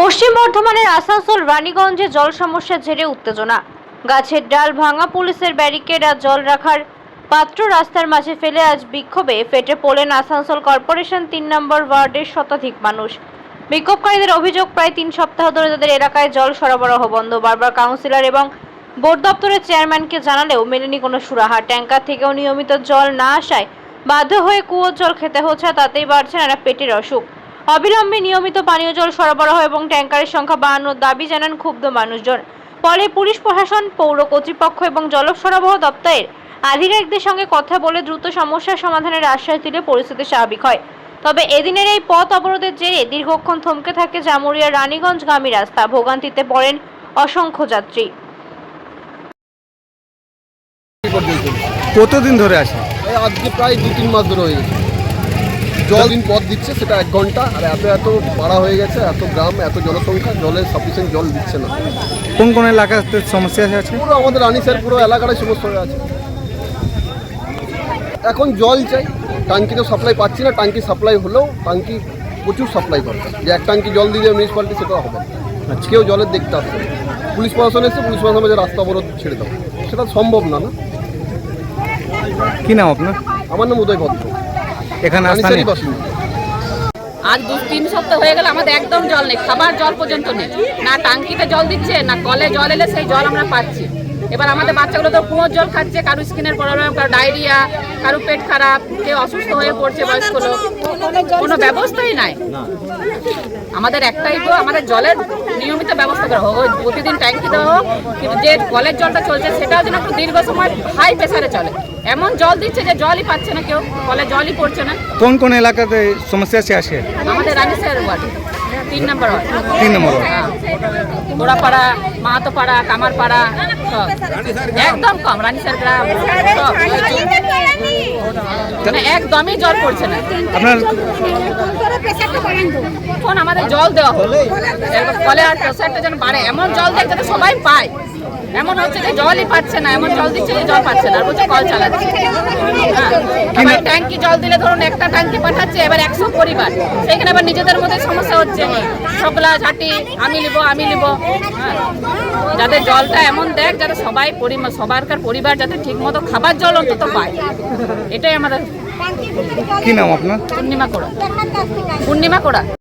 পশ্চিম বর্ধমানের আসানসোল রানীগঞ্জে জল সমস্যার জেরে উত্তেজনা। গাছের ডাল ভাঙা পুলিশের ব্যারিকেড আর জল রাখার পাত্র রাস্তার মাঝে ফেলে আজ বিক্ষোভে ফেটে পড়লেন আসানসোল কর্পোরেশন তিন নম্বর ওয়ার্ডের শতাধিক মানুষ। বিক্ষোভকারীদের অভিযোগ, প্রায় তিন সপ্তাহ ধরে তাদের এলাকায় জল সরবরাহ বন্ধ। বারবার কাউন্সিলর এবং বোর্ড দপ্তরের চেয়ারম্যানকে জানালেও মেলেনি কোনো সুরাহা। ট্যাঙ্কার থেকেও নিয়মিত জল না আসায় বাধ্য হয়ে কুয়োর জল খেতে হচ্ছে, তাতেই বাড়ছে নানা পেটের অসুখ। অবিলম্বে নিয়মিত পানীয় জল সরবরাহ এবং ট্যাঙ্কারের সংখ্যা বাড়ানোর দাবি জানান ক্ষুব্ধ মানুষজন। ফলে পুলিশ প্রশাসন পৌর কর্তৃপক্ষ এবং জল সরবরাহ দপ্তরের আধিকারিকদের সঙ্গে কথা বলে দ্রুত সমস্যার সমাধানের আশ্বাস দিলে পরিস্থিতি স্বাভাবিক হয়। তবে এদিনের এই পথ অবরোধের জেরে দীর্ঘক্ষণ থমকে থাকে জামুরিয়া রানীগঞ্জ রানীগঞ্জগামী রাস্তা। ভোগান্তিতে পড়েন অসংখ্য যাত্রী। কতদিন ধরে এই আজকে প্রায় দু তিন মাস ধরে হয়ে গেছে। জল দিন পথ দিচ্ছে সেটা এক ঘণ্টা আর এত এত পাড়া হয়ে গেছে এত গ্রাম এত জনসংখ্যা জলের সাফিসিয়েন্ট জল দিচ্ছে না। কোন কোন এলাকাতে সমস্যা আছে? পুরো আমাদের আনিসের পুরো এলাকাটাই সমস্যা হয়ে আছে। এখন জল চাই টাঙ্কি তো সাপ্লাই পাচ্ছি না টাঙ্কি সাপ্লাই হলেও টাঙ্কি প্রচুর সাপ্লাই করে। যে এক টাঙ্কি জল দিয়ে দেবে মিউনিসিপালিটি সেটা হবে না। আচ্ছা। কেউ জলের দেখতে আসছে পুলিশ প্রশাসন এসে পুলিশ প্রশাসন বলছে রাস্তা অবরোধ ছেড়ে দাও। সেটা সম্ভব না না? কি নাম আপনার? আমার নাম উদয় ভদ্র। এখানে আসতে নেই আজ দু তিন সপ্তাহ হয়ে গেল আমাদের একদম জল নেই খাবার জল পর্যন্ত নেই। না টাঙ্কিতে জল দিচ্ছে না কলে জল এলে সেই জল আমরা পাচ্ছি। এবার আমাদের বাচ্চাগুলো তো কুয়োর জল খাচ্ছে কারও স্কিনের প্রবলেম কারও ডায়রিয়া কারও পেট খারাপ কেউ অসুস্থ হয়ে পড়ছে বয়স্ক লোক। কোনো ব্যবস্থাই নাই। আমাদের একটাই তো আমাদের জলের নিয়মিত ব্যবস্থা করা হোক। প্রতিদিন ট্যাঙ্কি দেওয়া হোক কিন্তু যে কলের জলটা চলছে সেটাও যেন একটু দীর্ঘ সময় হাই প্রেসারে চলে। এমন জল দিচ্ছে যে জলই পাচ্ছে না কেউ কলে জলই পড়ছে না। কোন কোন এলাকাতে সমস্যা আছে? আছে আমাদের ওয়ার্ড তিন নম্বর তিন নম্বর হ্যাঁ। গোড়াপাড়া মাহাতোপাড়া কামারপাড়া একদম কম রানীশের গ্রাম মানে একদমই জল পড়ছে না। আপনার এখন আমাদের জল দেওয়া এরকম কলে আর প্রেসারটা যেন বাড়ে। এমন জল দেয় যাতে সবাই পায়। এমন হচ্ছে যে জলই পাচ্ছে না এমন জল দিচ্ছে যে জল পাচ্ছে না। আর বলছে কল চালাচ্ছে। হ্যাঁ। আবার ট্যাঙ্কি জল দিলে ধরুন একটা ট্যাঙ্কি পাঠাচ্ছে এবার একশো পরিবার। সেখানে আবার নিজেদের মধ্যে সমস্যা হচ্ছে। সকলা ঝাঁটি আমি নিব আমি নিব। হ্যাঁ। যাতে জলটা এমন দেখ যাতে সবাই সবারকার পরিবার যাতে ঠিক মতো খাবার জল অন্তত পায়। এটাই আমাদের কি নাম আপনার? পূর্ণিমা কোড়া। পূর্ণিমা করা